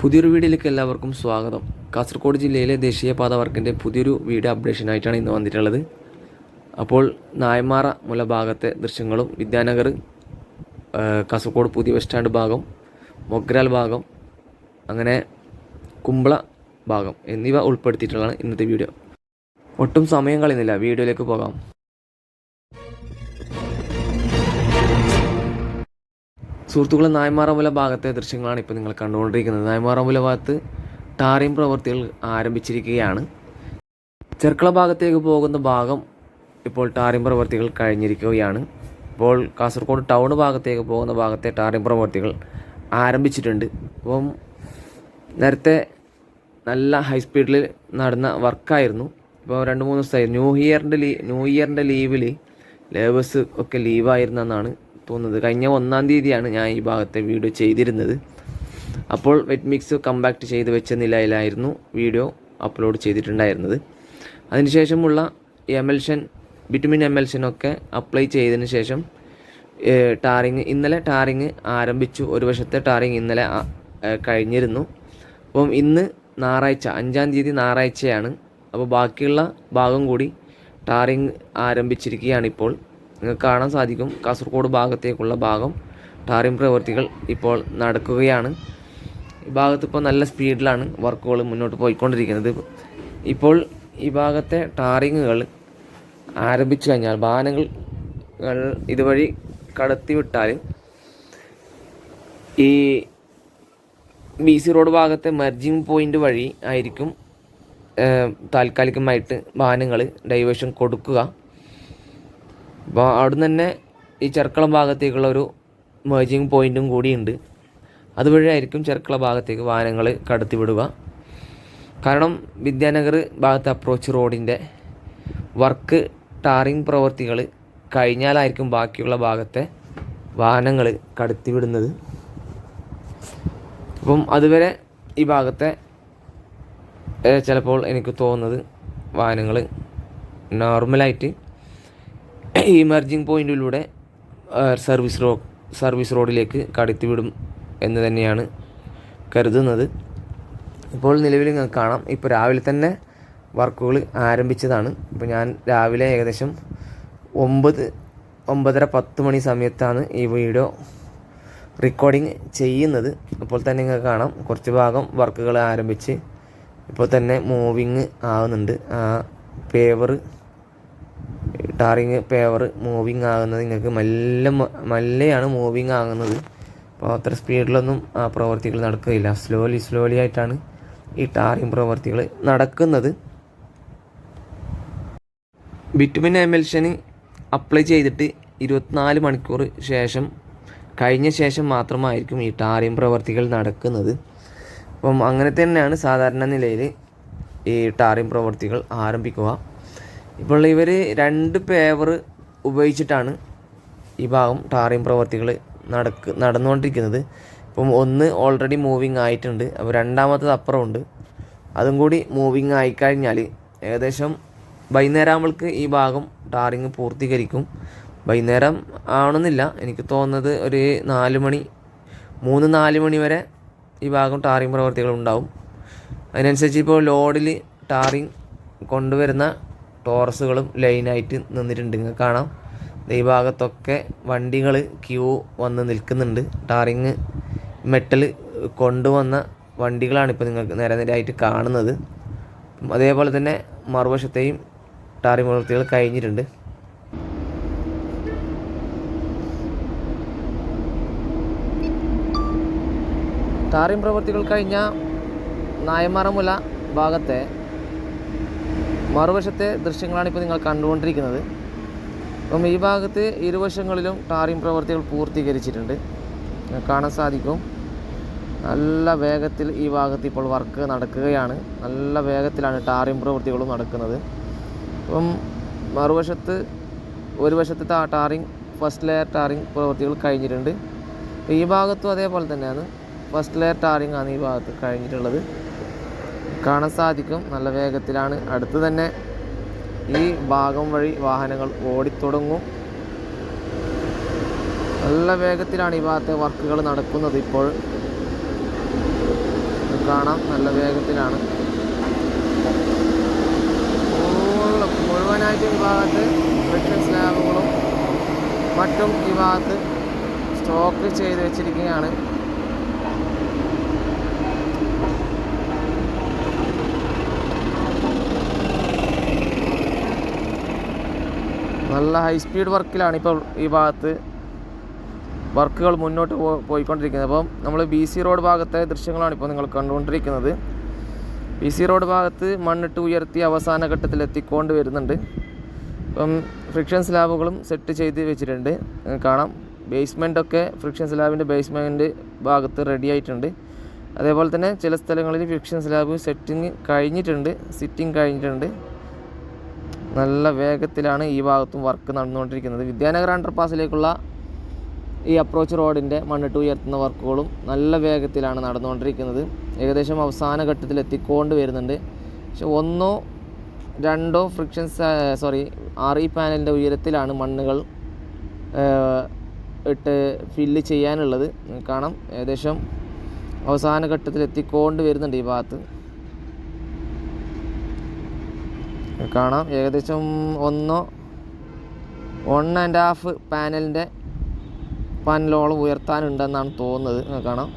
പുതിയൊരു വീഡിയോയിലേക്ക് എല്ലാവർക്കും സ്വാഗതം. കാസർഗോഡ് ജില്ലയിലെ ദേശീയപാത വർക്കിന്റെ പുതിയൊരു വീഡിയോ അപ്ഡേഷനായിട്ടാണ് ഇന്ന് വന്നിട്ടുള്ളത്. അപ്പോൾ നായമാറ മുല ഭാഗത്തെ ദൃശ്യങ്ങളും വിദ്യാനഗർ കാസർഗോഡ് പുതിയ ബസ് സ്റ്റാൻഡ് ഭാഗം മൊഗ്രാൽ ഭാഗം അങ്ങനെ കുമ്പള ഭാഗം എന്നിവ ഉൾപ്പെടുത്തിയിട്ടുള്ളതാണ് ഇന്നത്തെ വീഡിയോ. ഒട്ടും സമയം കളയുന്നില്ല. വീഡിയോയിലേക്ക് പോകാം. സുഹൃത്തുക്കളെ നായ്മാറമ്പുല ഭാഗത്തെ ദൃശ്യങ്ങളാണ് ഇപ്പോൾ നിങ്ങൾ കണ്ടുകൊണ്ടിരിക്കുന്നത്. നായ്മാറമ്പുല ഭാഗത്ത് ടാറിംഗ് പ്രവൃത്തികൾ ആരംഭിച്ചിരിക്കുകയാണ്. ചെർക്കള ഭാഗത്തേക്ക് പോകുന്ന ഭാഗം ഇപ്പോൾ ടാറിംഗ് പ്രവൃത്തികൾ കഴിഞ്ഞിരിക്കുകയാണ്. ഇപ്പോൾ കാസർഗോഡ് ടൗൺ ഭാഗത്തേക്ക് പോകുന്ന ഭാഗത്തെ ടാറിംഗ് പ്രവൃത്തികൾ ആരംഭിച്ചിട്ടുണ്ട്. അപ്പം നേരത്തെ നല്ല ഹൈ സ്പീഡിൽ നടന്ന വർക്കായിരുന്നു. ഇപ്പോൾ രണ്ട് മൂന്ന് ദിവസമായി. ന്യൂ ഇയറിന്റെ ലീ ന്യൂ ഇയറിന്റെ ലീവിൽ ലേബേഴ്സ് ഒക്കെ ലീവായിരുന്നെന്നാണ് തോന്നുന്നത്. കഴിഞ്ഞ ഒന്നാം തീയതിയാണ് ഞാൻ ഈ ഭാഗത്തെ വീഡിയോ ചെയ്തിരുന്നത്. അപ്പോൾ വെറ്റ് മിക്സ് കമ്പാക്ട് ചെയ്ത് വെച്ച നിലയിലായിരുന്നു വീഡിയോ അപ്ലോഡ് ചെയ്തിട്ടുണ്ടായിരുന്നത്. അതിനുശേഷമുള്ള എമൽഷൻ ബിറ്റുമിൻ എമൽഷനൊക്കെ അപ്ലൈ ചെയ്തതിന് ശേഷം ടാറിങ് ഇന്നലെ ടാറിങ് ആരംഭിച്ചു. ഒരു വശത്തെ ടാറിങ് ഇന്നലെ കഴിഞ്ഞിരുന്നു. അപ്പം ഇന്ന് ഞായറാഴ്ച അഞ്ചാം തീയതി ഞായറാഴ്ചയാണ്. അപ്പോൾ ബാക്കിയുള്ള ഭാഗം കൂടി ടാറിങ് ആരംഭിച്ചിരിക്കുകയാണ് ഇപ്പോൾ. നിങ്ങൾക്ക് കാണാൻ സാധിക്കും. കാസർഗോഡ് ഭാഗത്തേക്കുള്ള ഭാഗം ടാറിംഗ് പ്രവൃത്തികൾ ഇപ്പോൾ നടക്കുകയാണ്. ഈ ഭാഗത്ത് ഇപ്പോൾ നല്ല സ്പീഡിലാണ് വർക്കുകൾ മുന്നോട്ട് പോയിക്കൊണ്ടിരിക്കുന്നത്. ഇപ്പോൾ ഈ ഭാഗത്തെ ടാറിങ്ങുകൾ ആരംഭിച്ചു കഴിഞ്ഞാൽ വാഹനങ്ങൾ ഇതുവഴി കടത്തിവിട്ടാൽ ഈ ബി സി റോഡ് ഭാഗത്തെ മെർജിങ് പോയിന്റ് വഴി ആയിരിക്കും താൽക്കാലികമായിട്ട് വാഹനങ്ങൾ ഡൈവേഷൻ കൊടുക്കുക. അപ്പോൾ അവിടുന്ന് തന്നെ ഈ ചെർക്കളം ഭാഗത്തേക്കുള്ള ഒരു മേജിങ് പോയിന്റും കൂടിയുണ്ട് അതുവഴി ആയിരിക്കും ചെർക്കള ഭാഗത്തേക്ക് വാഹനങ്ങൾ കടത്തിവിടുക. കാരണം വിദ്യാനഗർ ഭാഗത്തെ അപ്രോച്ച് റോഡിന്റെ വർക്ക് ടാറിങ് പ്രവൃത്തികൾ കഴിഞ്ഞാലായിരിക്കും ബാക്കിയുള്ള ഭാഗത്തെ വാഹനങ്ങൾ കടത്തിവിടുന്നത്. അപ്പം അതുവരെ ഈ ഭാഗത്തെ ചിലപ്പോൾ എനിക്ക് തോന്നുന്നത് വാഹനങ്ങൾ നോർമലായിട്ട് ഈ മെർജിങ് പോയിന്റിലൂടെ സർവീസ് റോ സർവീസ് റോഡിലേക്ക് കടത്തിവിടും എന്ന് തന്നെയാണ് കരുതുന്നത്. ഇപ്പോൾ നിലവിൽ നിങ്ങൾക്ക് കാണാം ഇപ്പോൾ രാവിലെ തന്നെ വർക്കുകൾ ആരംഭിച്ചതാണ്. ഇപ്പോൾ ഞാൻ രാവിലെ ഏകദേശം ഒമ്പത് ഒമ്പതര പത്ത് മണി സമയത്താണ് ഈ വീഡിയോ റെക്കോർഡിങ് ചെയ്യുന്നത്. അപ്പോൾ തന്നെ നിങ്ങൾക്ക് കാണാം കുറച്ച് ഭാഗം വർക്കുകൾ ആരംഭിച്ച് ഇപ്പോൾ തന്നെ മൂവിങ് ആവുന്നുണ്ട്. ആ പേവർ ടാറിങ് പേവർ മൂവിങ് ആകുന്നത് നിങ്ങൾക്ക് മെല്ലെ മെല്ലെയാണ് മൂവിങ് ആകുന്നത്. അപ്പോൾ അത്ര സ്പീഡിലൊന്നും ആ പ്രവർത്തികൾ നടക്കുകയില്ല. സ്ലോലി സ്ലോലി ആയിട്ടാണ് ഈ ടാറിങ് പ്രവർത്തികൾ നടക്കുന്നത്. ബിറ്റുമിൻ എമൽഷന് അപ്ലൈ ചെയ്തിട്ട് ഇരുപത്തിനാല് മണിക്കൂർ ശേഷം കഴിഞ്ഞ ശേഷം മാത്രമായിരിക്കും ഈ ടാറിങ് പ്രവർത്തികൾ നടക്കുന്നത്. അപ്പം അങ്ങനെ തന്നെയാണ് സാധാരണ നിലയിൽ ഈ ടാറിങ് പ്രവർത്തികൾ ആരംഭിക്കുക. ഇപ്പോൾ ഇവർ രണ്ട് പേവർ ഉപയോഗിച്ചിട്ടാണ് ഈ ഭാഗം ടാറിങ് പ്രവർത്തികൾ നടക്ക് നടന്നുകൊണ്ടിരിക്കുന്നത്. ഇപ്പം ഒന്ന് ഓൾറെഡി മൂവിങ് ആയിട്ടുണ്ട്. അപ്പോൾ രണ്ടാമത്തത് അപ്പുറമുണ്ട്. അതും കൂടി മൂവിങ് ആയിക്കഴിഞ്ഞാൽ ഏകദേശം വൈകുന്നേരം ആകുമ്പോൾക്ക് ഈ ഭാഗം ടാറിങ് പൂർത്തീകരിക്കും. വൈകുന്നേരം ആവണമെന്നില്ല. എനിക്ക് തോന്നുന്നത് ഒരു നാല് മണി മൂന്ന് നാല് മണി വരെ ഈ ഭാഗം ടാറിങ് പ്രവർത്തികൾ ഉണ്ടാവും അതിനനുസരിച്ച് ഇപ്പോൾ ലോഡിൽ ടാറിങ് കൊണ്ടുവരുന്ന ടോറസുകളും ലൈനായിട്ട് നിന്നിട്ടുണ്ട്. നിങ്ങൾക്ക് കാണാം. ഈ ഭാഗത്തൊക്കെ വണ്ടികൾ ക്യൂ വന്ന് നിൽക്കുന്നുണ്ട്. ടാറിങ് മെറ്റൽ കൊണ്ടുവന്ന വണ്ടികളാണ് ഇപ്പോൾ നിങ്ങൾക്ക് നേരെ നേരെയായിട്ട് കാണുന്നത്. അതേപോലെ തന്നെ മറുവശത്തെയും ടാറിങ് പ്രവൃത്തികൾ കഴിഞ്ഞിട്ടുണ്ട്. ടാറിങ് പ്രവൃത്തികൾ കഴിഞ്ഞ നായമാറമുല ഭാഗത്തെ മറുവശത്തെ ദൃശ്യങ്ങളാണ് ഇപ്പോൾ നിങ്ങൾ കണ്ടുകൊണ്ടിരിക്കുന്നത്. അപ്പം ഈ ഭാഗത്ത് ഇരുവശങ്ങളിലും ടാറിംഗ് പ്രവൃത്തികൾ പൂർത്തീകരിച്ചിട്ടുണ്ട്. കാണാൻ സാധിക്കും. നല്ല വേഗത്തിൽ ഈ ഭാഗത്ത് ഇപ്പോൾ വർക്ക് നടക്കുകയാണ്. നല്ല വേഗത്തിലാണ് ടാറിംഗ് പ്രവൃത്തികളും നടക്കുന്നത്. അപ്പം മറുവശത്ത് ഒരു വശത്ത് ആ ടാറിങ് ഫസ്റ്റ് ലെയർ ടാറിംഗ് പ്രവൃത്തികൾ കഴിഞ്ഞിട്ടുണ്ട്. ഈ ഭാഗത്തും അതേപോലെ തന്നെയാണ്. ഫസ്റ്റ് ലെയർ ടാറിംഗ് ആണ് ഈ ഭാഗത്ത് കഴിഞ്ഞിട്ടുള്ളത്. കാണാൻ സാധിക്കും. നല്ല വേഗത്തിലാണ്. അടുത്ത് തന്നെ ഈ ഭാഗം വഴി വാഹനങ്ങൾ ഓടിത്തുടങ്ങും. നല്ല വേഗത്തിലാണ് ഈ ഭാഗത്തെ വർക്കുകൾ നടക്കുന്നത് ഇപ്പോൾ. കാണാം. നല്ല വേഗത്തിലാണ്. മുഴുവനായിട്ട് ഈ ഭാഗത്ത് ഫ്രിക്ഷൻ സ്ലാബുകളും മറ്റും ഈ ഭാഗത്ത് സ്റ്റോക്ക് ചെയ്ത് വെച്ചിരിക്കുകയാണ്. നല്ല ഹൈ സ്പീഡ് വർക്കിലാണ് ഇപ്പോൾ ഈ ഭാഗത്ത് വർക്കുകൾ മുന്നോട്ട് പോയിക്കൊണ്ടിരിക്കുന്നത്. അപ്പം നമ്മൾ ബി സി റോഡ് ഭാഗത്തെ ദൃശ്യങ്ങളാണ് ഇപ്പോൾ നിങ്ങൾ കണ്ടുകൊണ്ടിരിക്കുന്നത്. ബി സി റോഡ് ഭാഗത്ത് മണ്ണിട്ട് ഉയർത്തി അവസാന ഘട്ടത്തിൽ എത്തിക്കൊണ്ട് വരുന്നുണ്ട്. ഇപ്പം ഫ്രിക്ഷൻ സ്ലാബുകളും സെറ്റ് ചെയ്ത് വെച്ചിട്ടുണ്ട്. കാണാം. ബേസ്മെന്റ് ഒക്കെ ഫ്രിക്ഷൻ സ്ലാബിന്റെ ബേസ്മെന്റ് ഭാഗത്ത് റെഡി ആയിട്ടുണ്ട്. അതേപോലെ തന്നെ ചില സ്ഥലങ്ങളിൽ ഫ്രിക്ഷൻ സ്ലാബ് സെറ്റിങ് കഴിഞ്ഞിട്ടുണ്ട് സിറ്റിംഗ് കഴിഞ്ഞിട്ടുണ്ട്. നല്ല വേഗത്തിലാണ് ഈ ഭാഗത്തും വർക്ക് നടന്നുകൊണ്ടിരിക്കുന്നത്. വിദ്യാനഗർ അണ്ടർപാസിലേക്കുള്ള ഈ അപ്രോച്ച് റോഡിന്റെ മണ്ണിട്ട് ഉയർത്തുന്ന വർക്കുകളും നല്ല വേഗത്തിലാണ് നടന്നുകൊണ്ടിരിക്കുന്നത്. ഏകദേശം അവസാന ഘട്ടത്തിൽ എത്തിക്കൊണ്ട് വരുന്നുണ്ട്. പക്ഷെ ഒന്നോ രണ്ടോ ഫ്രിക്ഷൻ സോറി ആർ ഇ പാനലിന്റെ ഉയരത്തിലാണ് മണ്ണുകൾ ഇട്ട് ഫില്ല് ചെയ്യാനുള്ളത്. കാണാം ഏകദേശം അവസാന ഘട്ടത്തിൽ എത്തിക്കൊണ്ട് വരുന്നുണ്ട് ഈ ഭാഗത്ത്. കാണാം. ഏകദേശം ഒന്നോ വൺ ആൻഡ് ഹാഫ് പാനലിന്റെ പാനലോളം ഉയർത്താനുണ്ടെന്നാണ് തോന്നുന്നത്. കാണാം.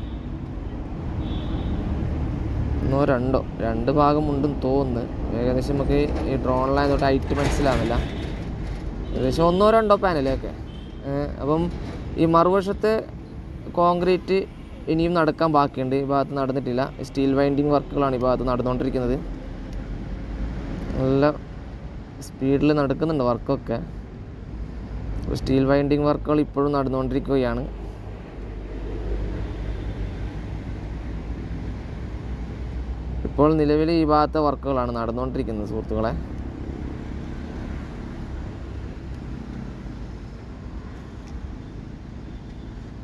ഒന്നോ രണ്ടോ രണ്ട് ഭാഗമുണ്ടെന്ന് തോന്നുന്നു. ഏകദേശം നമുക്ക് ഈ ഡ്രോണിലായതുകൊണ്ട് ഹൈറ്റ് മനസ്സിലാവില്ല. ഏകദേശം ഒന്നോ രണ്ടോ പാനലൊക്കെ അപ്പം ഈ മറുവശത്ത് കോൺക്രീറ്റ് ഇനിയും നടക്കാൻ ബാക്കിയുണ്ട്. ഈ ഭാഗത്ത് നടന്നിട്ടില്ല. സ്റ്റീൽ വൈൻഡിങ് വർക്കുകളാണ് ഈ ഭാഗത്ത് നടന്നുകൊണ്ടിരിക്കുന്നത്. നല്ല സ്പീഡിൽ നടക്കുന്നുണ്ട് വർക്കൊക്കെ സ്റ്റീൽ വൈൻഡിങ് വർക്കുകൾ ഇപ്പോഴും നടന്നുകൊണ്ടിരിക്കുകയാണ്. ഇപ്പോൾ നിലവിൽ ഈ ഭാഗത്തെ വർക്കുകളാണ് നടന്നുകൊണ്ടിരിക്കുന്നത് സുഹൃത്തുക്കളെ.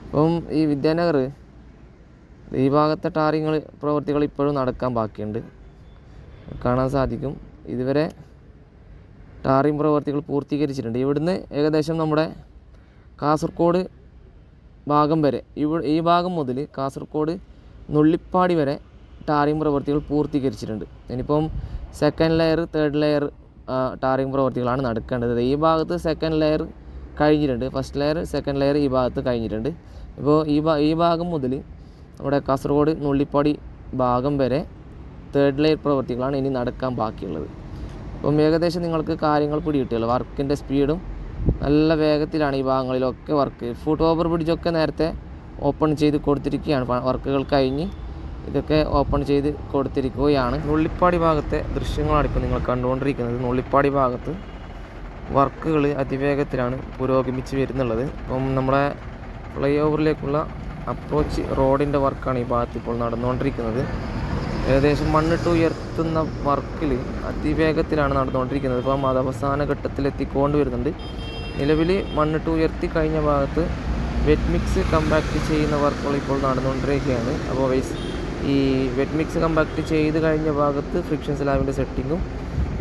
അപ്പം ഈ വിദ്യാനഗർ ഈ ഭാഗത്തെ ടാറിങ്ങൾ പ്രവൃത്തികൾ ഇപ്പോഴും നടക്കാൻ ബാക്കിയുണ്ട്. കാണാൻ സാധിക്കും. ഇതുവരെ ടാറിംഗ് പ്രവർത്തികൾ പൂർത്തീകരിച്ചിട്ടുണ്ട്. ഇവിടുന്ന് ഏകദേശം നമ്മുടെ കാസർഗോഡ് ഭാഗം വരെ ഇവ ഈ ഭാഗം മുതൽ കാസർഗോഡ് നുള്ളിപ്പാടി വരെ ടാറിംഗ് പ്രവർത്തികൾ പൂർത്തീകരിച്ചിട്ടുണ്ട്. ഇനിയിപ്പം second layer third layer tarring പ്രവർത്തികളാണ് നടക്കേണ്ടത്. ഈ ഭാഗത്ത് സെക്കൻഡ് ലെയർ കഴിഞ്ഞിട്ടുണ്ട്. ഫസ്റ്റ് ലെയർ സെക്കൻഡ് ലെയർ ഈ ഭാഗത്ത് കഴിഞ്ഞിട്ടുണ്ട്. ഇപ്പോൾ ഈ ഈ ഭാഗം മുതൽ നമ്മുടെ കാസർഗോഡ് നുള്ളിപ്പാടി ഭാഗം വരെ തേർഡ് ലെയർ പ്രവൃത്തികളാണ് ഇനി നടക്കാൻ ബാക്കിയുള്ളത്. അപ്പം ഏകദേശം നിങ്ങൾക്ക് കാര്യങ്ങൾ പിടികിട്ടുമല്ലോ വർക്കിന്റെ സ്പീഡും നല്ല വേഗത്തിലാണ് ഈ ഭാഗങ്ങളിലൊക്കെ വർക്ക് ഫുട് ഓവർ ബ്രിഡ്ജൊക്കെ നേരത്തെ ഓപ്പൺ ചെയ്ത് കൊടുത്തിരിക്കുകയാണ്. വർക്കുകൾ കഴിഞ്ഞ് ഇതൊക്കെ ഓപ്പൺ ചെയ്ത് കൊടുത്തിരിക്കുകയാണ്. നുള്ളിപ്പാടി ഭാഗത്തെ ദൃശ്യങ്ങളാണ് ഇപ്പോൾ നിങ്ങൾ കണ്ടുകൊണ്ടിരിക്കുന്നത്. നുള്ളിപ്പാടി ഭാഗത്ത് വർക്കുകൾ അതിവേഗത്തിലാണ് പുരോഗമിച്ച് വരുന്നുള്ളത്. അപ്പം നമ്മുടെ ഫ്ലൈ ഓവറിലേക്കുള്ള അപ്രോച്ച് റോഡിന്റെ വർക്കാണ് ഈ ഭാഗത്ത് ഇപ്പോൾ നടന്നുകൊണ്ടിരിക്കുന്നത്. ഏകദേശം മണ്ണിട്ട് ഉയർത്തുന്ന വർക്കിൽ അതിവേഗത്തിലാണ് നടന്നുകൊണ്ടിരിക്കുന്നത്. ഇപ്പം അത് അവസാന ഘട്ടത്തിൽ എത്തിക്കൊണ്ട് വരുന്നുണ്ട് നിലവിൽ മണ്ണിട്ട് ഉയർത്തി കഴിഞ്ഞ ഭാഗത്ത് വെറ്റ് മിക്സ് കമ്പാക്ട് ചെയ്യുന്ന വർക്കുകൾ ഇപ്പോൾ നടന്നുകൊണ്ടിരിക്കുകയാണ്. അപ്പോൾ ഈ വെറ്റ് മിക്സ് കമ്പാക്ട് ചെയ്ത് കഴിഞ്ഞ ഭാഗത്ത് ഫ്രിക്ഷൻ സ്ലാബിന്റെ സെറ്റിങ്ങും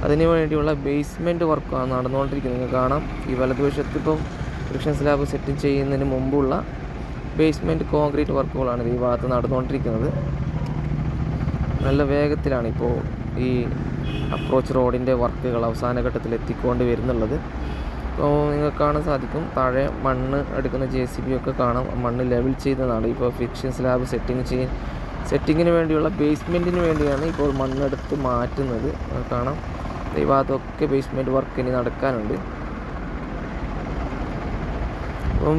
അതിന് വേണ്ടിയുള്ള ബേസ്മെന്റ് വർക്കാണ് നടന്നുകൊണ്ടിരിക്കുന്നത്. നിങ്ങൾക്ക് കാണാം. ഈ വലതുവശത്ത് ഇപ്പം ഫ്രിക്ഷൻ സ്ലാബ് സെറ്റ് ചെയ്യുന്നതിന് മുമ്പുള്ള ബേസ്മെന്റ് കോൺക്രീറ്റ് വർക്കുകളാണ് ഈ ഭാഗത്ത് നടന്നുകൊണ്ടിരിക്കുന്നത്. നല്ല വേഗത്തിലാണ് ഇപ്പോൾ ഈ അപ്രോച്ച് റോഡിന്റെ വർക്കുകൾ അവസാന ഘട്ടത്തിൽ എത്തിക്കൊണ്ട് വരുന്നുള്ളത്. ഇപ്പോൾ നിങ്ങൾക്ക് കാണാൻ സാധിക്കും താഴെ മണ്ണ് എടുക്കുന്ന ജെ സി ബി ഒക്കെ കാണാം. മണ്ണ് ലെവൽ ചെയ്യുന്നതാണ് ഇപ്പോൾ ഫിക്ഷൻ സ്ലാബ് സെറ്റിങ് ചെയ്യ സെറ്റിങ്ങിന് വേണ്ടിയുള്ള ബേസ്മെന്റിന് വേണ്ടിയാണ് ഇപ്പോൾ മണ്ണെടുത്ത് മാറ്റുന്നത്. കാണാം. ഭാഗത്തൊക്കെ ബേസ്മെന്റ് വർക്ക് ഇനി നടക്കാനുണ്ട്. അപ്പം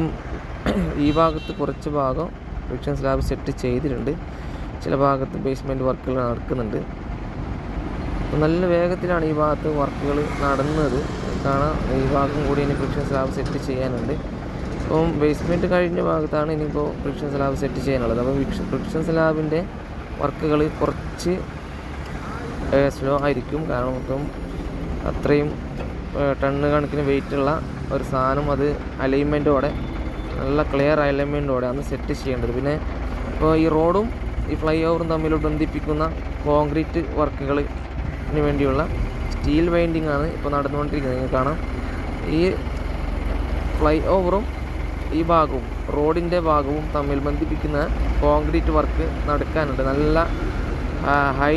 ഈ ഭാഗത്ത് കുറച്ച് ഭാഗം ഫിക്ഷൻ സ്ലാബ് സെറ്റ് ചെയ്തിട്ടുണ്ട്. ചില ഭാഗത്ത് ബേസ്മെന്റ് വർക്കുകൾ നടക്കുന്നുണ്ട്. നല്ല വേഗത്തിലാണ് ഈ ഭാഗത്ത് വർക്കുകൾ നടന്നത്. കാണാം ഈ ഭാഗം കൂടി ഇനി ഫ്രിക്ഷൻ സ്ലാബ് സെറ്റ് ചെയ്യാനുണ്ട്. അപ്പം ബേസ്മെന്റ് കഴിഞ്ഞ ഭാഗത്താണ് ഇനിയിപ്പോൾ ഫ്രിക്ഷൻ സ്ലാബ് സെറ്റ് ചെയ്യാനുള്ളത്. അപ്പോൾ ഫ്രിക്ഷൻ സ്ലാബിന്റെ വർക്കുകൾ കുറച്ച് സ്ലോ ആയിരിക്കും. കാരണം ഇപ്പം അത്രയും ടണ്ണ് കണക്കിന് വെയിറ്റുള്ള ഒരു സാധനം അത് അലൈൻമെന്റോടെ നല്ല ക്ലിയർ അലൈൻമെന്റോടെ ആണ് സെറ്റ് ചെയ്യേണ്ടത്. പിന്നെ ഇപ്പോൾ ഈ റോഡും ഈ ഫ്ലൈ ഓവറും തമ്മിൽ ബന്ധിപ്പിക്കുന്ന കോൺക്രീറ്റ് വർക്കുകളിന് വേണ്ടിയുള്ള സ്റ്റീൽ വൈൻഡിങ് ആണ് ഇപ്പോൾ നടന്നുകൊണ്ടിരിക്കുന്നത്. നിങ്ങൾക്ക് കാണാം. ഈ ഫ്ലൈ ഓവറും ഈ ഭാഗവും റോഡിന്റെ ഭാഗവും തമ്മിൽ ബന്ധിപ്പിക്കുന്ന കോൺക്രീറ്റ് വർക്ക് നടക്കാനുണ്ട്. നല്ല ഹൈ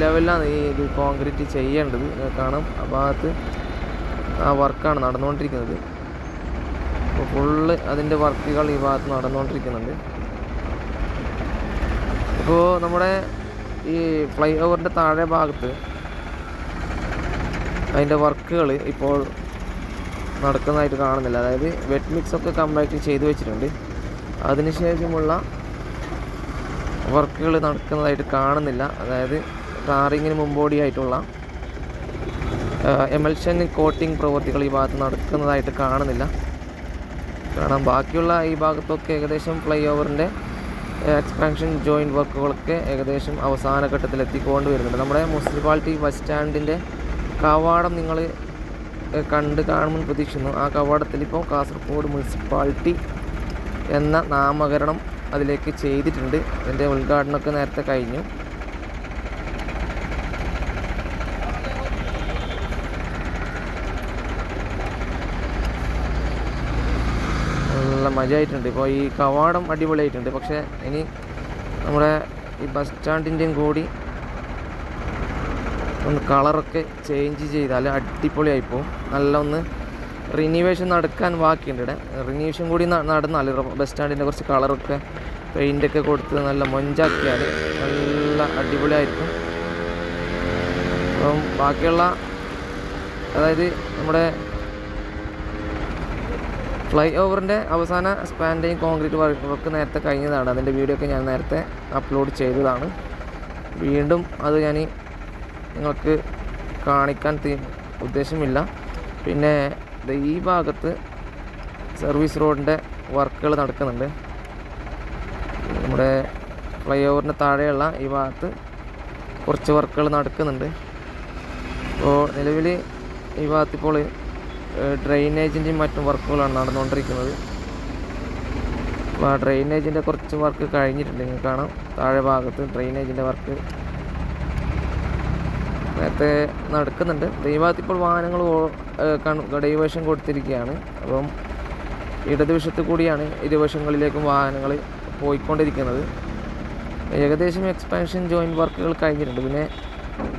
ലെവലിലാണ് ഈ ഇത് കോൺക്രീറ്റ് ചെയ്യേണ്ടത്. കാണാം. ആ ഭാഗത്ത് ആ വർക്കാണ് നടന്നുകൊണ്ടിരിക്കുന്നത്. ഫുള്ള് അതിന്റെ വർക്കുകൾ ഈ ഭാഗത്ത് നടന്നുകൊണ്ടിരിക്കുന്നുണ്ട്. ഇപ്പോൾ നമ്മുടെ ഈ ഫ്ലൈ ഓവറിന്റെ താഴെ ഭാഗത്ത് അതിന്റെ വർക്കുകൾ ഇപ്പോൾ നടക്കുന്നതായിട്ട് കാണുന്നില്ല. അതായത് വെറ്റ് മിക്സ് ഒക്കെ കമ്പാക്ട് ചെയ്തു വെച്ചിട്ടുണ്ട്. അതിനുശേഷമുള്ള വർക്കുകൾ നടക്കുന്നതായിട്ട് കാണുന്നില്ല. അതായത് ടാറിങ്ങിന് മുമ്പോടിയായിട്ടുള്ള എമൽഷൻ കോട്ടിംഗ് പ്രവൃത്തികൾ ഈ ഭാഗത്ത് നടക്കുന്നതായിട്ട് കാണുന്നില്ല. കാരണം ബാക്കിയുള്ള ഈ ഭാഗത്തൊക്കെ ഏകദേശം ഫ്ലൈ ഓവറിന്റെ എക്സ്പാൻഷൻ ജോയിന്റ് വർക്കുകളൊക്കെ ഏകദേശം അവസാന ഘട്ടത്തിൽ എത്തിക്കൊണ്ട് വരുന്നുണ്ട് നമ്മുടെ മുനിസിപ്പാലിറ്റി ബസ് സ്റ്റാൻഡിന്റെ കവാടം നിങ്ങൾ കണ്ട് കാണുമെന്ന് പ്രതീക്ഷിക്കുന്നു. ആ കവാടത്തിൽ ഇപ്പോൾ കാസർഗോഡ് മുനിസിപ്പാലിറ്റി എന്ന നാമകരണം അതിലേക്ക് ചെയ്തിട്ടുണ്ട്. അതിന്റെ ഉദ്ഘാടനമൊക്കെ നേരത്തെ കഴിഞ്ഞു നല്ല മജയായിട്ടുണ്ട് ഇപ്പോൾ ഈ കവാടം അടിപൊളിയായിട്ടുണ്ട്. പക്ഷേ ഇനി നമ്മുടെ ഈ ബസ് സ്റ്റാൻഡിന്റെയും കൂടി ഒന്ന് കളറൊക്കെ ചേഞ്ച് ചെയ്താൽ അടിപൊളിയായി പോകും നല്ല ഒന്ന് റിനീവേഷൻ നടക്കാൻ ബാക്കിയുണ്ട് ഇവിടെ. റിനീവേഷൻ കൂടി നടന്നാൽ ബസ് സ്റ്റാൻഡിന്റെ കുറച്ച് കളറൊക്കെ പെയിന്റൊക്കെ കൊടുത്ത് നല്ല മൊഞ്ചാക്കിയാൽ നല്ല അടിപൊളിയായിരിക്കും. അപ്പം ബാക്കിയുള്ള അതായത് നമ്മുടെ ഫ്ലൈ ഓവറിന്റെ അവസാന സ്പാൻഡേയും കോൺക്രീറ്റ് വർക്ക് നേരത്തെ കഴിഞ്ഞതാണ്. അതിന്റെ വീഡിയോ ഒക്കെ ഞാൻ നേരത്തെ അപ്ലോഡ് ചെയ്തതാണ്. വീണ്ടും അത് ഞാൻ നിങ്ങൾക്ക് കാണിക്കാൻ ഉദ്ദേശമില്ല. പിന്നെ ഈ ഭാഗത്ത് സർവീസ് റോഡിന്റെ വർക്കുകൾ നടക്കുന്നുണ്ട്. നമ്മുടെ ഫ്ലൈ ഓവറിന്റെ താഴെയുള്ള ഈ ഭാഗത്ത് കുറച്ച് വർക്കുകൾ നടക്കുന്നുണ്ട്. അപ്പോൾ നിലവിൽ ഈ ഭാഗത്ത് ഇപ്പോൾ ഡ്രെയിനേജിന്റെയും മറ്റും വർക്കുകളാണ് നടന്നുകൊണ്ടിരിക്കുന്നത്. അപ്പോൾ ആ ഡ്രെയിനേജിന്റെ കുറച്ച് വർക്ക് കഴിഞ്ഞിട്ടുണ്ട്. നിങ്ങൾക്ക് കാണാം. താഴെ ഭാഗത്ത് ഡ്രെയിനേജിന്റെ വർക്ക് നേരത്തെ നടക്കുന്നുണ്ട്. ദൈവത്ത് ഇപ്പോൾ വാഹനങ്ങൾ ഡൈവേഷൻ കൊടുത്തിരിക്കുകയാണ്. അപ്പം ഇടതുവശത്ത് കൂടിയാണ് ഇരുവശങ്ങളിലേക്കും വാഹനങ്ങൾ പോയിക്കൊണ്ടിരിക്കുന്നത്. ഏകദേശം എക്സ്പാൻഷൻ ജോയിന്റ് വർക്കുകൾ കഴിഞ്ഞിട്ടുണ്ട്. പിന്നെ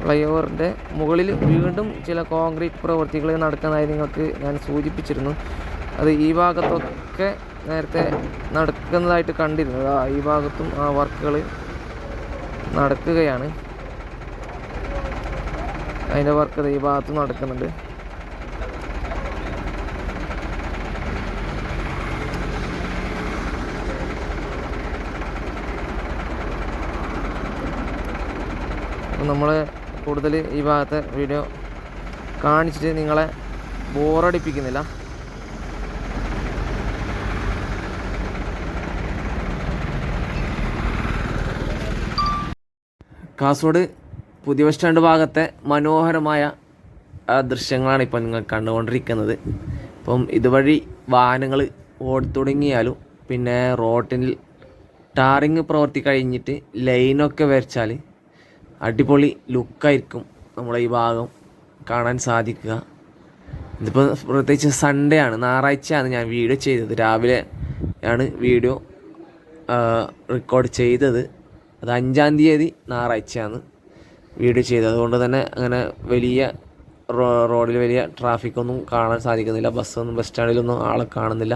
ഫ്ലൈ ഓവറിന്റെ മുകളിൽ വീണ്ടും ചില കോൺക്രീറ്റ് പ്രവൃത്തികൾ നടക്കുന്നതായി നിങ്ങൾക്ക് ഞാൻ സൂചിപ്പിച്ചിരുന്നു. അത് ഈ ഭാഗത്തൊക്കെ നേരത്തെ നടക്കുന്നതായിട്ട് കണ്ടിരുന്നത്. ആ ഈ ഭാഗത്തും ആ വർക്കുകൾ നടക്കുകയാണ്. അതിന്റെ വർക്ക് ഈ ഭാഗത്തും നടക്കുന്നുണ്ട്. അപ്പം നമ്മൾ കൂടുതൽ ഈ ഭാഗത്തെ വീഡിയോ കാണിച്ചിട്ട് നിങ്ങളെ ബോറടിപ്പിക്കുന്നില്ല. കാസർഗോഡ് പുതിയ ബസ് സ്റ്റാൻഡ് ഭാഗത്തെ മനോഹരമായ ദൃശ്യങ്ങളാണ് ഇപ്പം നിങ്ങൾ കണ്ടുകൊണ്ടിരിക്കുന്നത്. ഇപ്പം ഇതുവഴി വാഹനങ്ങൾ ഓടിത്തുടങ്ങിയാലും പിന്നെ റോട്ടിൽ ടാറിങ് പ്രവർത്തി കഴിഞ്ഞിട്ട് ലൈനൊക്കെ വരച്ചാൽ അടിപൊളി ലുക്കായിരിക്കും നമ്മളെ ഈ ഭാഗം കാണാൻ സാധിക്കുക. ഇതിപ്പോൾ പ്രത്യേകിച്ച് സൺഡേ ആണ്. ഞായറാഴ്ചയാണ് ഞാൻ വീഡിയോ ചെയ്തത്. രാവിലെ ആണ് വീഡിയോ റെക്കോർഡ് ചെയ്തത്. അത് അഞ്ചാം തീയതി ഞായറാഴ്ചയാണ് വീഡിയോ ചെയ്തത്. അതുകൊണ്ട് തന്നെ അങ്ങനെ വലിയ റോഡിൽ വലിയ ട്രാഫിക്കൊന്നും കാണാൻ സാധിക്കുന്നില്ല. ബസ്സൊന്നും ബസ് സ്റ്റാൻഡിലൊന്നും ആളെ കാണുന്നില്ല.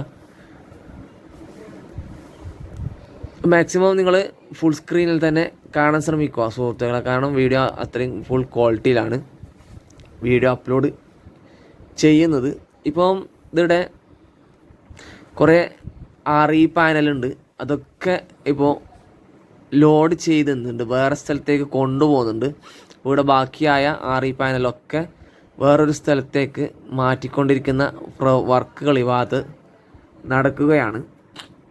മാക്സിമം നിങ്ങൾ ഫുൾ സ്ക്രീനിൽ തന്നെ കാണാൻ ശ്രമിക്കുക. സുഹൃത്തുക്കളെ കാരണം വീഡിയോ അത്രയും ഫുൾ ക്വാളിറ്റിയിലാണ് വീഡിയോ അപ്ലോഡ് ചെയ്യുന്നത്. ഇപ്പം ഇതിവിടെ കുറേ ആർ ഇ പാനലുണ്ട് അതൊക്കെ ഇപ്പോൾ ലോഡ് ചെയ്തുന്നുണ്ട് വേറെ സ്ഥലത്തേക്ക് കൊണ്ടുപോകുന്നുണ്ട്. ഇവിടെ ബാക്കിയായ ആർ ഇ പാനലൊക്കെ വേറൊരു സ്ഥലത്തേക്ക് മാറ്റിക്കൊണ്ടിരിക്കുന്ന വർക്കുകൾ ഈ ഭാഗത്ത് നടക്കുകയാണ്.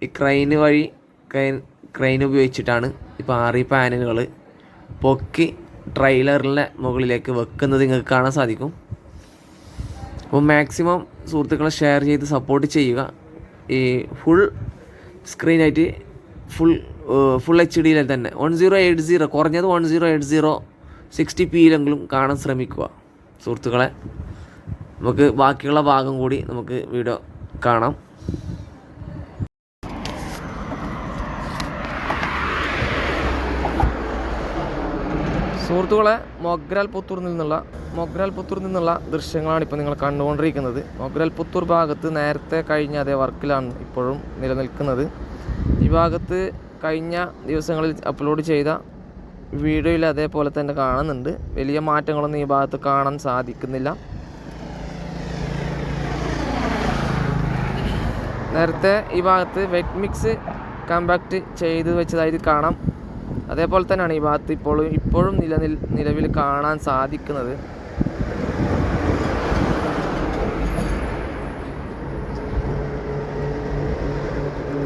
ഈ ക്രൈന് വഴി ക്രൈൻ ക്രൈൻ ഉപയോഗിച്ചിട്ടാണ് ഇ പാനലുകൾ പൊക്കി ട്രെയിലറിന്റെ മുകളിലേക്ക് വെക്കുന്നത് നിങ്ങൾക്ക് കാണാൻ സാധിക്കും. അപ്പോൾ മാക്സിമം സുഹൃത്തുക്കളെ ഷെയർ ചെയ്ത് സപ്പോർട്ട് ചെയ്യുക. ഈ ഫുൾ സ്ക്രീനായിട്ട് ഫുൾ ഫുൾ എച്ച് ഡിയിൽ തന്നെ. വൺ സീറോ എയ്റ്റ് സീറോ കുറഞ്ഞത് one zero eight zero sixty പിയിലെങ്കിലും കാണാൻ ശ്രമിക്കുക സുഹൃത്തുക്കളെ. നമുക്ക് ബാക്കിയുള്ള ഭാഗം കൂടി നമുക്ക് വീഡിയോ കാണാം. സുഹൃത്തുക്കളെ മൊഗ്രാൽ പുത്തൂർ നിന്നുള്ള മൊഗ്രാൽ പുത്തൂർ നിന്നുള്ള ദൃശ്യങ്ങളാണ് ഇപ്പോൾ നിങ്ങൾ കണ്ടുകൊണ്ടിരിക്കുന്നത്. മൊഗ്രാൽ പുത്തൂർ ഭാഗത്ത് നേരത്തെ കഴിഞ്ഞ അതേ വർക്കിലാണ് ഇപ്പോഴും നിലനിൽക്കുന്നത്. ഈ ഭാഗത്ത് കഴിഞ്ഞ ദിവസങ്ങളിൽ അപ്ലോഡ് ചെയ്ത വീഡിയോയിൽ അതേപോലെ തന്നെ കാണുന്നുണ്ട്. വലിയ മാറ്റങ്ങളൊന്നും ഈ ഭാഗത്ത് കാണാൻ സാധിക്കുന്നില്ല. നേരത്തെ ഈ ഭാഗത്ത് വെറ്റ് മിക്സ് കമ്പാക്ട് ചെയ്ത് വെച്ചതായിട്ട് കാണാം. അതേപോലെ തന്നെയാണ് ഈ ഭാഗത്ത് ഇപ്പോഴും ഇപ്പോഴും നിലനിൽ നിലവിൽ കാണാൻ സാധിക്കുന്നത്.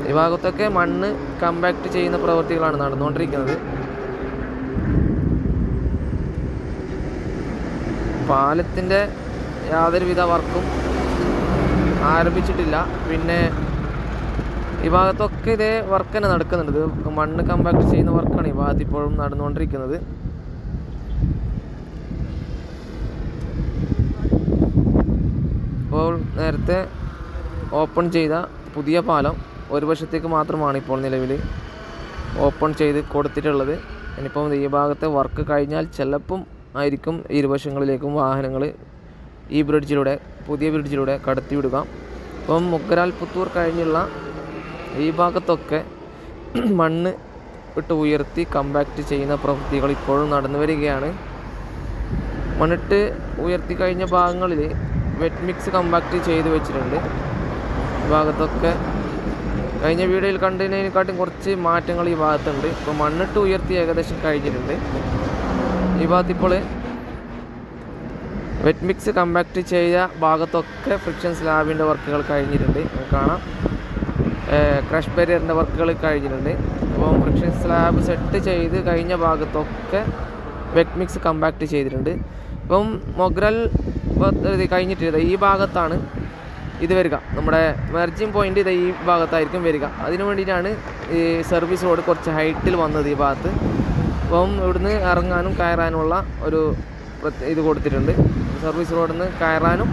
ഈ ഭാഗത്തൊക്കെ മണ്ണ് കമ്പാക്ട് ചെയ്യുന്ന പ്രവൃത്തികളാണ് നടന്നുകൊണ്ടിരിക്കുന്നത്. പാലത്തിന്റെ യാതൊരുവിധ വർക്കും ആരംഭിച്ചിട്ടില്ല. പിന്നെ ഈ ഭാഗത്തൊക്കെ ഇതേ വർക്ക് തന്നെ നടക്കുന്നുണ്ട്. മണ്ണ് കമ്പാക്ട് ചെയ്യുന്ന വർക്കാണ് ഈ ഭാഗത്ത് ഇപ്പോഴും നടന്നുകൊണ്ടിരിക്കുന്നത്. ഇപ്പോൾ നേരത്തെ ഓപ്പൺ ചെയ്ത പുതിയ പാലം ഒരു വശത്തേക്ക് മാത്രമാണ് ഇപ്പോൾ നിലവിൽ ഓപ്പൺ ചെയ്ത് കൊടുത്തിട്ടുള്ളത്. ഇനിയിപ്പം ഈ ഭാഗത്തെ വർക്ക് കഴിഞ്ഞാൽ ചിലപ്പം ആയിരിക്കും ഇരുവശങ്ങളിലേക്കും വാഹനങ്ങൾ ഈ ബ്രിഡ്ജിലൂടെ പുതിയ ബ്രിഡ്ജിലൂടെ കടത്തിവിടുക. ഇപ്പം മുക്കരാൽ പുത്തൂർ കഴിഞ്ഞുള്ള ഈ ഭാഗത്തൊക്കെ മണ്ണ് ഇട്ട് ഉയർത്തി കമ്പാക്റ്റ് ചെയ്യുന്ന പ്രവൃത്തികൾ ഇപ്പോഴും നടന്നു വരികയാണ്. മണ്ണിട്ട് ഉയർത്തി കഴിഞ്ഞ ഭാഗങ്ങളിൽ വെറ്റ് മിക്സ് കമ്പാക്റ്റ് ചെയ്ത് വെച്ചിട്ടുണ്ട്. ഭാഗത്തൊക്കെ കഴിഞ്ഞ വീഡിയോയിൽ കണ്ടതിനെക്കാട്ടും കുറച്ച് മാറ്റങ്ങൾ ഈ ഭാഗത്തുണ്ട്. ഇപ്പോൾ മണ്ണിട്ട് ഉയർത്തി ഏകദേശം കഴിഞ്ഞിട്ടുണ്ട്. ഈ ഭാഗത്ത് ഇപ്പോൾ വെറ്റ് മിക്സ് കമ്പാക്റ്റ് ചെയ്ത ഭാഗത്തൊക്കെ ഫ്രിക്ഷൻ സ്ലാബിന്റെ വർക്കുകൾ കഴിഞ്ഞിട്ടുണ്ട്. കാണാം. ക്രഷ് ബാരിയറിന്റെ വർക്കുകൾ കഴിഞ്ഞിട്ടുണ്ട്. അപ്പോൾ ഫ്രിക്ഷൻ സ്ലാബ് സെറ്റ് ചെയ്ത് കഴിഞ്ഞ ഭാഗത്തൊക്കെ വെറ്റ് മിക്സ് കമ്പാക്റ്റ് ചെയ്തിട്ടുണ്ട്. ഇപ്പം മൊഗ്രൽ കഴിഞ്ഞിട്ട് ഈ ഭാഗത്താണ് ഇത് വരിക. നമ്മുടെ മെർജിങ് പോയിന്റ് ഇത് ഈ ഭാഗത്തായിരിക്കും വരിക. അതിനു വേണ്ടിയിട്ടാണ് ഈ സർവീസ് റോഡ് കുറച്ച് ഹൈറ്റിൽ വന്നത് ഈ ഭാഗത്ത്. അപ്പം ഇവിടുന്ന് ഇറങ്ങാനും കയറാനുമുള്ള ഒരു ഇത് കൊടുത്തിട്ടുണ്ട്. സർവീസ് റോഡിൽ നിന്ന് കയറാനും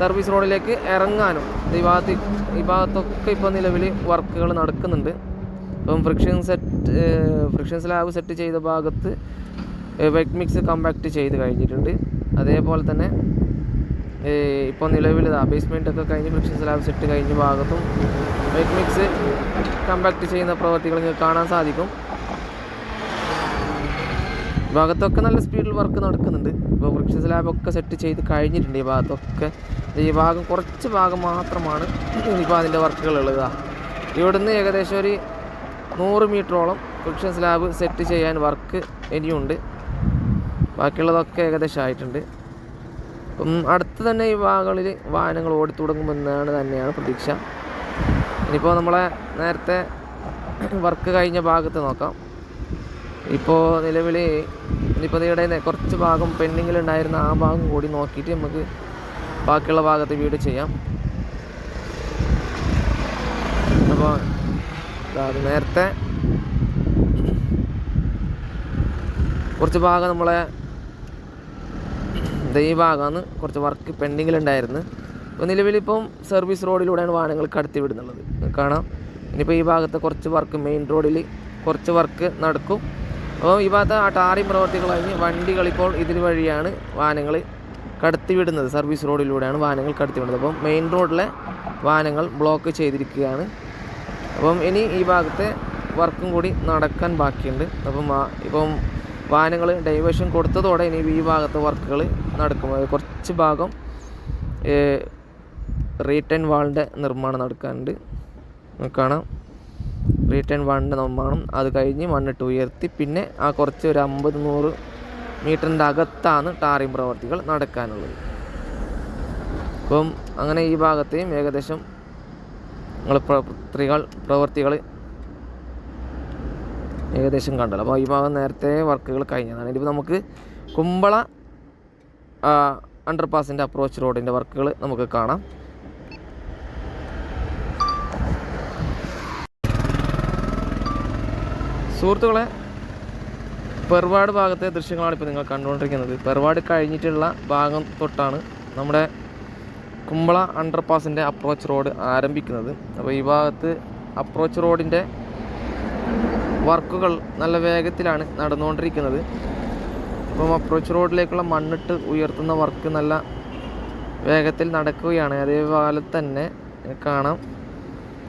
സർവീസ് റോഡിലേക്ക് ഇറങ്ങാനും ഈ ഭാഗത്ത് ഈ ഭാഗത്തൊക്കെ ഇപ്പോൾ നിലവിൽ വർക്കുകൾ നടക്കുന്നുണ്ട്. ഇപ്പം friction set friction slab set ചെയ്ത ഭാഗത്ത് വെറ്റ് മിക്സ് കമ്പാക്റ്റ് ചെയ്ത് കഴിഞ്ഞിട്ടുണ്ട്. അതേപോലെ തന്നെ ഇപ്പോൾ നിലവിൽ ബേസ്മെന്റ് ഒക്കെ കഴിഞ്ഞ് ഫ്രിക്ഷൻ സ്ലാബ് സെറ്റ് കഴിഞ്ഞ ഭാഗത്തും വെറ്റ് മിക്സ് കമ്പാക്റ്റ് ചെയ്യുന്ന പ്രവർത്തികൾ നിങ്ങൾക്ക് കാണാൻ സാധിക്കും. ഭാഗത്തൊക്കെ നല്ല സ്പീഡിൽ വർക്ക് നടക്കുന്നുണ്ട്. ഇപ്പോൾ വൃക്ഷ സ്ലാബൊക്കെ സെറ്റ് ചെയ്ത് കഴിഞ്ഞിട്ടുണ്ട് ഈ ഭാഗത്തൊക്കെ. ഈ ഭാഗം കുറച്ച് ഭാഗം മാത്രമാണ് ഇപ്പോൾ അതിന്റെ വർക്കുകൾ ഉള്ളത്. ഇവിടുന്ന് ഏകദേശം ഒരു നൂറ് മീറ്ററോളം ഫ്രിക്ഷൻ സ്ലാബ് സെറ്റ് ചെയ്യാൻ വർക്ക് ഇനിയുണ്ട്. ബാക്കിയുള്ളതൊക്കെ ഏകദേശം ആയിട്ടുണ്ട്. അപ്പം അടുത്ത് തന്നെ ഈ ഭാഗങ്ങളിൽ വാഹനങ്ങൾ ഓടിത്തുടങ്ങുമെന്നാണ് തന്നെയാണ് പ്രതീക്ഷ. ഇനിയിപ്പോൾ നമ്മളെ നേരത്തെ വർക്ക് കഴിഞ്ഞ ഭാഗത്ത് നോക്കാം. ഇപ്പോൾ നിലവിൽ ഇനിയിപ്പോൾ ഇവിടെ കുറച്ച് ഭാഗം പെൻഡിങ്ങിലുണ്ടായിരുന്ന ആ ഭാഗം കൂടി നോക്കിയിട്ട് നമുക്ക് ബാക്കിയുള്ള ഭാഗത്ത് വീട് ചെയ്യാം. അപ്പോൾ അത് നേരത്തെ കുറച്ച് ഭാഗം നമ്മളെ ഈ കുറച്ച് വർക്ക് പെൻഡിങ്ങിലുണ്ടായിരുന്നു. ഇപ്പോൾ നിലവിലിപ്പം സർവീസ് റോഡിലൂടെയാണ് വാഹനങ്ങൾ കടത്തി വിടുന്നുള്ളത്. കാണാം. ഇനിയിപ്പോൾ ഈ ഭാഗത്തെ കുറച്ച് വർക്ക് മെയിൻ റോഡിൽ കുറച്ച് വർക്ക് നടക്കും. അപ്പോൾ ഈ ഭാഗത്ത് ആ ടാറിങ് പ്രവർത്തികൾ കഴിഞ്ഞ് വണ്ടികളിപ്പോൾ ഇതിന് വഴിയാണ് വാഹനങ്ങൾ കടത്തിവിടുന്നത്. സർവീസ് റോഡിലൂടെയാണ് വാഹനങ്ങൾ കടത്തിവിടുന്നത്. അപ്പം മെയിൻ റോഡിലെ വാഹനങ്ങൾ ബ്ലോക്ക് ചെയ്തിരിക്കുകയാണ്. അപ്പം ഇനി ഈ ഭാഗത്തെ വർക്കും കൂടി നടക്കാൻ ബാക്കിയുണ്ട്. അപ്പം ഇപ്പം വാഹനങ്ങൾ ഡൈവേഷൻ കൊടുത്തതോടെ ഇനി ഈ ഭാഗത്തെ വർക്കുകൾ നടക്കും. കുറച്ച് ഭാഗം റീറ്റേൺ വാളിന്റെ നിർമ്മാണം നടക്കാനുണ്ട്. കാണാം. റീറ്റേൺ വാളിന്റെ നിർമ്മാണം അത് കഴിഞ്ഞ് മണ്ണിട്ട് ഉയർത്തി പിന്നെ ആ കുറച്ച് ഒരു അമ്പത് നൂറ് മീറ്ററിന്റെ അകത്താണ് ടാറിംഗ് പ്രവർത്തികൾ നടക്കാനുള്ളത്. അപ്പം അങ്ങനെ ഈ ഭാഗത്തെയും ഏകദേശം നിങ്ങൾ പ്രവർത്തികൾ പ്രവർത്തികൾ ഏകദേശം കണ്ടല്ലോ. അപ്പോൾ ഈ ഭാഗം നേരത്തെ വർക്കുകൾ കഴിഞ്ഞതാണ്. ഇനിയിപ്പോൾ നമുക്ക് കുമ്പള അണ്ടർപാസിന്റെ അപ്രോച്ച് റോഡിന്റെ വർക്കുകൾ നമുക്ക് കാണാം. സുഹൃത്തുക്കളെ പെർവാട് ഭാഗത്തെ ദൃശ്യങ്ങളാണ് ഇപ്പോൾ നിങ്ങൾ കണ്ടുകൊണ്ടിരിക്കുന്നത്. പെർവാട് കഴിഞ്ഞിട്ടുള്ള ഭാഗം തൊട്ടാണ് നമ്മുടെ കുമ്പള അണ്ടർപാസിന്റെ അപ്രോച്ച് റോഡ് ആരംഭിക്കുന്നത്. അപ്പോൾ ഈ ഭാഗത്ത് അപ്രോച്ച് റോഡിന്റെ വർക്കുകൾ നല്ല വേഗത്തിലാണ് നടന്നുകൊണ്ടിരിക്കുന്നത്. അപ്പം അപ്രോച്ച് റോഡിലേക്കുള്ള മണ്ണിട്ട് ഉയർത്തുന്ന വർക്ക് നല്ല വേഗത്തിൽ നടക്കുകയാണ്. അതേപോലെ തന്നെ കാണാം.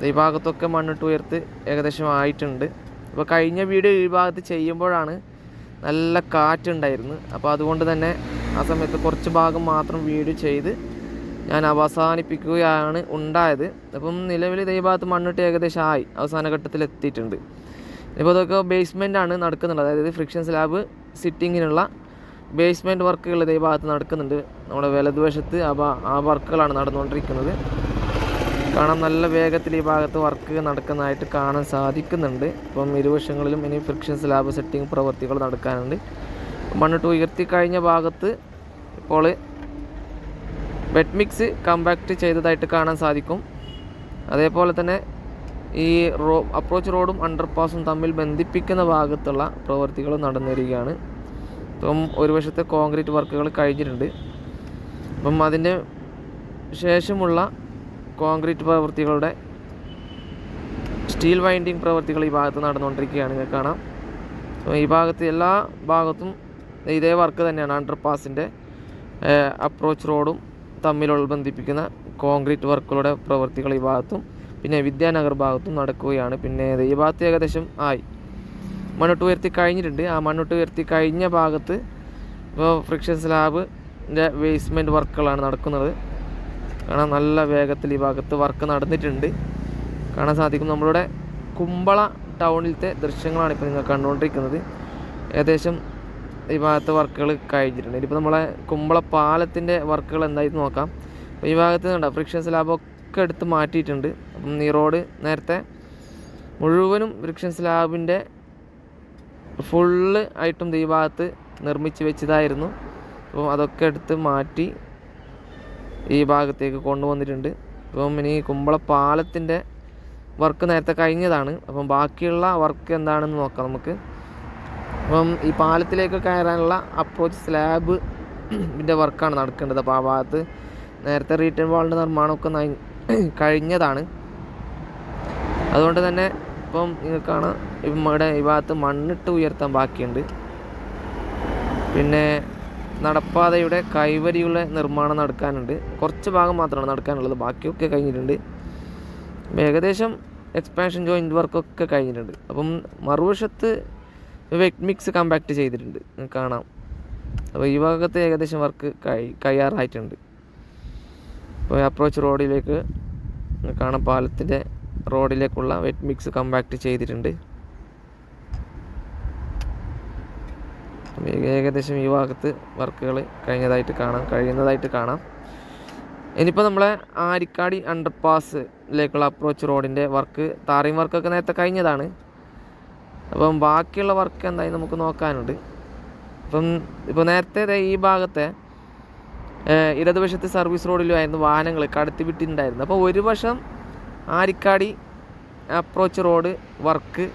ഈ ഭാഗത്തൊക്കെ മണ്ണിട്ട് ഉയർത്ത് ഏകദേശം ആയിട്ടുണ്ട്. അപ്പോൾ കഴിഞ്ഞ വീഡിയോ ഈ ഭാഗത്ത് ചെയ്യുമ്പോഴാണ് നല്ല കാറ്റുണ്ടായിരുന്നു. അപ്പോൾ അതുകൊണ്ട് തന്നെ ആ സമയത്ത് കുറച്ച് ഭാഗം മാത്രം വീഡിയോ ചെയ്ത് ഞാൻ അവസാനിപ്പിക്കുകയാണ് ഉണ്ടായത്. അപ്പം നിലവിൽ ഇതേ ഭാഗത്ത് മണ്ണിട്ട് ഏകദേശം ആയി. അവസാന ഘട്ടത്തിൽ എത്തിയിട്ടുണ്ട്. ഇപ്പോൾ അതൊക്കെ ബേസ്മെന്റ് ആണ് നടക്കുന്നുണ്ട് അതായത് ഫ്രിക്ഷൻ സ്ലാബ് സിറ്റിങ്ങിനുള്ള ബേസ്മെന്റ് വർക്കുകൾ ഇതേ ഭാഗത്ത് നടക്കുന്നുണ്ട്. നമ്മുടെ വലതുവശത്ത് ആ ആ വർക്കുകളാണ് നടന്നുകൊണ്ടിരിക്കുന്നത്. കാണാൻ നല്ല വേഗത്തിൽ ഈ ഭാഗത്ത് വർക്ക് നടക്കുന്നതായിട്ട് കാണാൻ സാധിക്കുന്നുണ്ട്. ഇപ്പം ഇരുവശങ്ങളിലും ഇനി ഫ്രിക്ഷൻ സ്ലാബ് സെറ്റിംഗ് പ്രവൃത്തികൾ നടക്കാനുണ്ട്. മണ്ണിട്ട് ഉയർത്തി കഴിഞ്ഞ ഭാഗത്ത് ഇപ്പോൾ ബെഡ് മിക്സ് കമ്പാക്ട് ചെയ്തതായിട്ട് കാണാൻ സാധിക്കും. അതേപോലെ തന്നെ ഈ റോ അപ്രോച്ച് റോഡും അണ്ടർപാസും തമ്മിൽ ബന്ധിപ്പിക്കുന്ന ഭാഗത്തുള്ള പ്രവൃത്തികൾ നടന്നിരിക്കുകയാണ്. ഇപ്പം ഒരു വശത്തെ കോൺക്രീറ്റ് വർക്കുകൾ കഴിഞ്ഞിട്ടുണ്ട്. അപ്പം അതിന്റെ ശേഷമുള്ള കോൺക്രീറ്റ് പ്രവൃത്തികളുടെ സ്റ്റീൽ വൈൻഡിങ് പ്രവൃത്തികൾ ഈ ഭാഗത്ത് നടന്നുകൊണ്ടിരിക്കുകയാണ്. നിങ്ങൾക്ക് കാണാം. സോ ഈ ഭാഗത്ത് എല്ലാ ഭാഗത്തും ഇതേ വർക്ക് തന്നെയാണ് അണ്ടർപാസിന്റെ അപ്രോച്ച് റോഡും തമ്മിലുള്ള ബന്ധിപ്പിക്കുന്ന കോൺക്രീറ്റ് വർക്കുകളുടെ പ്രവൃത്തികൾ ഈ ഭാഗത്തും പിന്നെ വിദ്യാനഗർ ഭാഗത്തും നടക്കുകയാണ്. പിന്നെ ഈ ഭാഗത്ത് ഏകദേശം ആയി. മണ്ണിട്ട് ഉയർത്തി കഴിഞ്ഞിട്ടുണ്ട്. ആ മണ്ണിട്ട് ഉയർത്തി കഴിഞ്ഞ ഭാഗത്ത് ഇപ്പോൾ ഫ്രിക്ഷൻ സ്ലാബിന്റെ ബേസ്മെന്റ് വർക്കുകളാണ് നടക്കുന്നത്. കാണാൻ നല്ല വേഗത്തിൽ ഈ ഭാഗത്ത് വർക്ക് നടന്നിട്ടുണ്ട്. കാണാൻ സാധിക്കും നമ്മളുടെ കുമ്പള ടൗണിലത്തെ ദൃശ്യങ്ങളാണ് ഇപ്പോൾ നിങ്ങൾ കണ്ടുകൊണ്ടിരിക്കുന്നത്. ഏകദേശം ഈ ഭാഗത്ത് വർക്കുകൾ കഴിഞ്ഞിട്ടുണ്ട്. ഇനിയിപ്പോൾ നമ്മളെ കുമ്പള പാലത്തിന്റെ വർക്കുകൾ എന്തായിട്ട് നോക്കാം. അപ്പോൾ ഈ ഭാഗത്ത് കണ്ടോ ഫ്രിക്ഷൻ സ്ലാബൊക്കെ എടുത്ത് മാറ്റിയിട്ടുണ്ട്. അപ്പം ഈ റോഡ് നേരത്തെ മുഴുവനും ഫ്രിക്ഷൻ സ്ലാബിന്റെ ഫുള്ള് ആയിട്ടും ഈ ഭാഗത്ത് നിർമ്മിച്ച് വെച്ചതായിരുന്നു. അപ്പോൾ അതൊക്കെ എടുത്ത് മാറ്റി ഈ ഭാഗത്തേക്ക് കൊണ്ടുവന്നിട്ടുണ്ട്. അപ്പം ഇനി കുമ്പള പാലത്തിന്റെ വർക്ക് നേരത്തെ കഴിഞ്ഞതാണ്. അപ്പം ബാക്കിയുള്ള വർക്ക് എന്താണെന്ന് നോക്കാം നമുക്ക്. അപ്പം ഈ പാലത്തിലേക്ക് കയറാനുള്ള അപ്രോച്ച് സ്ലാബ് ഇതിന്റെ വർക്കാണ് നടക്കേണ്ടത്. അപ്പോൾ ആ ഭാഗത്ത് നേരത്തെ റീറ്റേൺ വാളിന്റെ നിർമ്മാണമൊക്കെ കഴിഞ്ഞതാണ്. അതുകൊണ്ട് തന്നെ ഇപ്പം നിങ്ങൾക്ക് കാണാം ഇവിടെ ഈ ഭാഗത്ത് മണ്ണിട്ട് ഉയർത്താൻ ബാക്കിയുണ്ട്. പിന്നെ നടപ്പാതയുടെ കൈവരിയുള്ള നിർമ്മാണം നടക്കാനുണ്ട്. കുറച്ച് ഭാഗം മാത്രമാണ് നടക്കാനുള്ളത്. ബാക്കിയൊക്കെ കഴിഞ്ഞിട്ടുണ്ട്. ഏകദേശം എക്സ്പാൻഷൻ ജോയിന്റ് വർക്കൊക്കെ കഴിഞ്ഞിട്ടുണ്ട്. അപ്പം മറുവശത്ത് വെറ്റ് മിക്സ് കമ്പാക്ട് ചെയ്തിട്ടുണ്ട്. കാണാം. അപ്പോൾ ഈ ഭാഗത്ത് ഏകദേശം വർക്ക് കഴിയാറായിട്ടുണ്ട് അപ്പോൾ അപ്രോച്ച് റോഡിലേക്ക് കാണാം പാലത്തിന്റെ റോഡിലേക്കുള്ള വെറ്റ് മിക്സ് കമ്പാക്ട് ചെയ്തിട്ടുണ്ട്. ഏക- ഏകദേശം ഈ ഭാഗത്ത് വർക്കുകൾ കഴിഞ്ഞതായിട്ട് കാണാം കഴിയുന്നതായിട്ട് കാണാം. ഇനിയിപ്പോൾ നമ്മളെ ആരിക്കാടി അണ്ടർ പാസിലേക്കുള്ള അപ്രോച്ച് റോഡിന്റെ വർക്ക് താറിയും വർക്കൊക്കെ നേരത്തെ കഴിഞ്ഞതാണ്. അപ്പം ബാക്കിയുള്ള വർക്ക് എന്തായി നമുക്ക് നോക്കാനുണ്ട്. അപ്പം ഇപ്പോൾ നേരത്തെ ഈ ഭാഗത്തെ ഇടതുവശത്തെ സർവീസ് റോഡിലുമായിരുന്നു വാഹനങ്ങൾ കടത്തിവിട്ടിട്ടുണ്ടായിരുന്നു അപ്പോൾ ഒരു വശം ആരിക്കാടി അപ്രോച്ച് റോഡ് വർക്ക്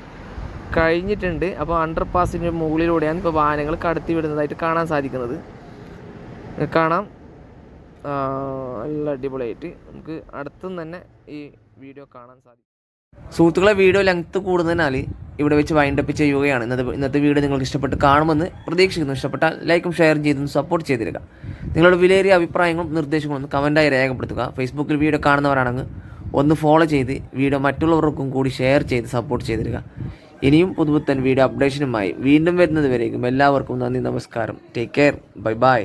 കഴിഞ്ഞിട്ടുണ്ട്. അപ്പോൾ അണ്ടർ പാസിന്റെ മുകളിലൂടെയാണ് ഇപ്പോൾ വാഹനങ്ങൾ കടത്തി വിടുന്നതായിട്ട് കാണാൻ സാധിക്കുന്നത്. കാണാം. നല്ല അടിപൊളിയായിട്ട് നമുക്ക് അടുത്തും തന്നെ ഈ വീഡിയോ കാണാൻ സാധിക്കും. സുഹൃത്തുക്കളെ വീഡിയോ ലെങ്ത്ത് കൂടുന്നതിനാൽ ഇവിടെ വെച്ച് വൈൻഡപ്പ് ചെയ്യുകയാണ്. ഇന്നത്തെ ഇന്നത്തെ വീഡിയോ നിങ്ങൾക്ക് ഇഷ്ടപ്പെട്ട് കാണുമെന്ന് പ്രതീക്ഷിക്കുന്നു. ഇഷ്ടപ്പെട്ടാൽ ലൈക്കും ഷെയറും ചെയ്തും സപ്പോർട്ട് ചെയ്തിരിക നിങ്ങളുടെ വിലയേറിയ അഭിപ്രായങ്ങളും നിർദ്ദേശങ്ങളും ഒന്ന് കമന്റായി രേഖപ്പെടുത്തുക. ഫേസ്ബുക്കിൽ വീഡിയോ കാണുന്നവരാണെങ്കിൽ ഒന്ന് ഫോളോ ചെയ്ത് വീഡിയോ മറ്റുള്ളവർക്കും കൂടി ഷെയർ ചെയ്ത് സപ്പോർട്ട് ചെയ്തിരിക ഇനിയും പുതുപുത്തൻ വീഡിയോ അപ്ഡേഷനുമായി വീണ്ടും വരുന്നത് വരേക്കും എല്ലാവർക്കും നന്ദി നമസ്കാരം. Take care bye bye